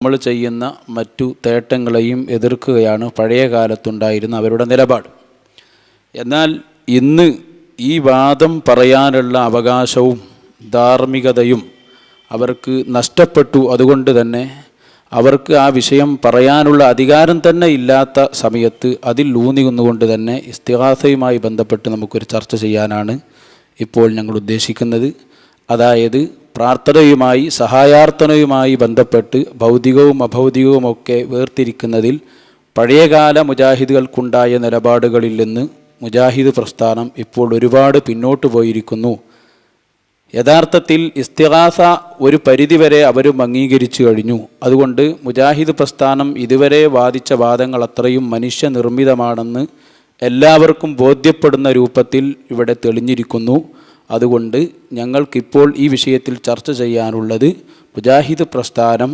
നമ്മൾ ചെയ്യുന്ന മറ്റു തേട്ടങ്ങളെയും എതിർക്കുകയാണ് പഴയ കാലത്തുണ്ടായിരുന്ന അവരുടെ നിലപാട്. എന്നാൽ ഇന്ന് ഈ വാദം പറയാനുള്ള അവകാശവും ധാർമ്മികതയും അവർക്ക് നഷ്ടപ്പെട്ടു. അതുകൊണ്ട് തന്നെ അവർക്ക് ആ വിഷയം പറയാനുള്ള അധികാരം തന്നെ ഇല്ലാത്ത സമയത്ത് അതിൽ ഊന്നി നിന്നുകൊണ്ട് തന്നെ ഇസ്തിഹാസയുമായി ബന്ധപ്പെട്ട് നമുക്കൊരു ചർച്ച ചെയ്യാനാണ് ഇപ്പോൾ ഞങ്ങൾ ഉദ്ദേശിക്കുന്നത്. അതായത് പ്രാർത്ഥനയുമായി സഹായാർത്ഥനയുമായി ബന്ധപ്പെട്ട് ഭൗതികവും അഭൗതികവുമൊക്കെ വേർതിരിക്കുന്നതിൽ പഴയകാല മുജാഹിദുകൾക്കുണ്ടായ നിലപാടുകളിൽ നിന്ന് മുജാഹിദ് പ്രസ്ഥാനം ഇപ്പോൾ ഒരുപാട് പിന്നോട്ട് പോയിരിക്കുന്നു. യഥാർത്ഥത്തിൽ ഇസ്തിഹാസ ഒരു പരിധിവരെ അവരും അംഗീകരിച്ചു കഴിഞ്ഞു. അതുകൊണ്ട് മുജാഹിദ് പ്രസ്ഥാനം ഇതുവരെ വാദിച്ച വാദങ്ങൾ അത്രയും മനുഷ്യനിർമ്മിതമാണെന്ന് എല്ലാവർക്കും ബോധ്യപ്പെടുന്ന രൂപത്തിൽ ഇവിടെ തെളിഞ്ഞിരിക്കുന്നു. അതുകൊണ്ട് ഞങ്ങൾക്കിപ്പോൾ ഈ വിഷയത്തിൽ ചർച്ച ചെയ്യാനുള്ളത് മുജാഹിദ് പ്രസ്ഥാനം